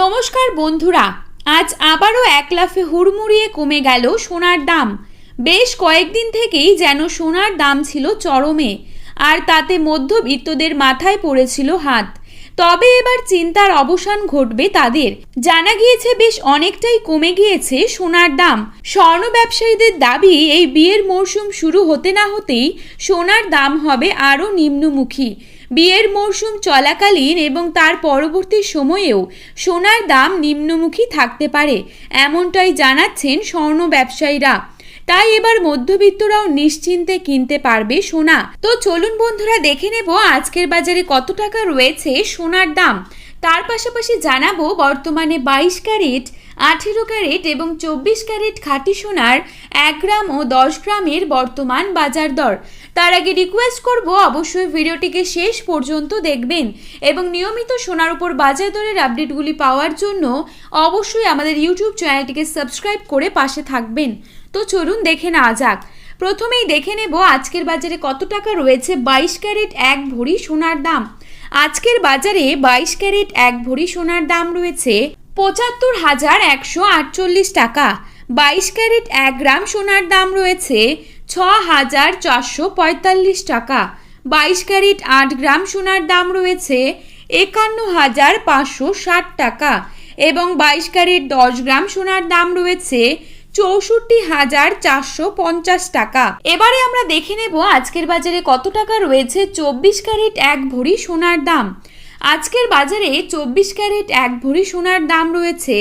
নমস্কার বন্ধুরা, আজ আবারও এক লাফে হুড়মুড়িয়ে কমে গেল সোনার দাম। বেশ কয়েকদিন থেকেই যেন সোনার দাম ছিল চরমে, আর তাতে মধ্যবিত্তদের মাথায় পড়েছিল হাত। তবে এবার চিন্তার অবসান ঘটবে তাদের। জানা গিয়েছে বেশ অনেকটাই কমে গিয়েছে সোনার দাম। স্বর্ণ ব্যবসায়ীদের দাবি, এই বিয়ের মরশুম শুরু হতে না হতেই সোনার দাম হবে আরও নিম্নমুখী। বিয়ের মরশুম চলাকালীন এবং তার পরবর্তী সময়েও সোনার দাম নিম্নমুখী থাকতে পারে, এমনটাই জানাচ্ছেন স্বর্ণ ব্যবসায়ীরা। তাই এবার মধ্যবিত্তরাও নিশ্চিন্তে কিনতে পারবে সোনা। তো চলুন বন্ধুরা, দেখে নেব আজকের বাজারে কত টাকা রয়েছে সোনার দাম। তার পাশাপাশি জানাব বর্তমানে বাইশ ক্যারেট, আঠেরো ক্যারেট এবং চব্বিশ ক্যারেট খাঁটি সোনার এক গ্রাম ও দশ গ্রামের বর্তমান বাজার দর। তার আগে রিকোয়েস্ট করব, অবশ্যই ভিডিওটিকে শেষ পর্যন্ত দেখবেন এবং নিয়মিত সোনার উপর বাজার দরের আপডেটগুলি পাওয়ার জন্য অবশ্যই আমাদের ইউটিউব চ্যানেলটিকে সাবস্ক্রাইব করে পাশে থাকবেন। তো চলুন দেখে নেওয়া যাক। প্রথমেই দেখে নেব আজকের বাজারে কত টাকা রয়েছে বাইশ ক্যারেট এক ভরি সোনার দাম। আজকের বাজারে বাইশ ক্যারেট এক ভরি সোনার দাম রয়েছে পঁচাত্তর হাজার একশো আটচল্লিশ টাকা। বাইশ ক্যারেট এক গ্রাম সোনার দাম রয়েছে ছ হাজার চারশো পঁয়তাল্লিশ টাকা। বাইশ ক্যারেট আট গ্রাম সোনার দাম রয়েছে একান্ন হাজার পাঁচশো ষাট টাকা। এবং বাইশ ক্যারেট দশ গ্রাম সোনার দাম রয়েছে চৌষট্টি হাজার চারশো পঞ্চাশ টাকা। এবারে আমরা দেখে নেব আজকের বাজারে কত টাকা রয়েছে চব্বিশ ক্যারেট এক ভরি সোনার দাম। আজকের বাজারে চব্বিশ ক্যারেট এক ভরি সোনার দাম রয়েছে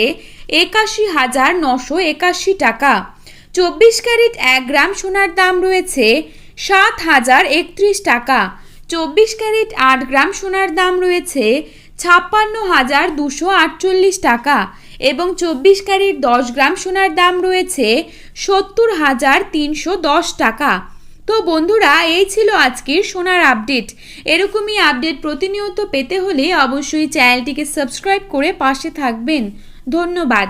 একাশি হাজার নশো একাশি টাকা। চব্বিশ ক্যারেট এক গ্রাম সোনার দাম রয়েছে সাত হাজার একত্রিশ টাকা। চব্বিশ ক্যারেট আট গ্রাম সোনার দাম রয়েছে ছাপ্পান্ন হাজার দুশো আটচল্লিশ টাকা। এবং চব্বিশ ক্যারেট দশ গ্রাম সোনার দাম রয়েছে সত্তর হাজার তিনশো দশ টাকা। তো বন্ধুরা, এই ছিল আজকের সোনার আপডেট। এরকমই আপডেট প্রতিনিয়ত পেতে হলে অবশ্যই চ্যানেলটিকে সাবস্ক্রাইব করে পাশে থাকবেন। ধন্যবাদ।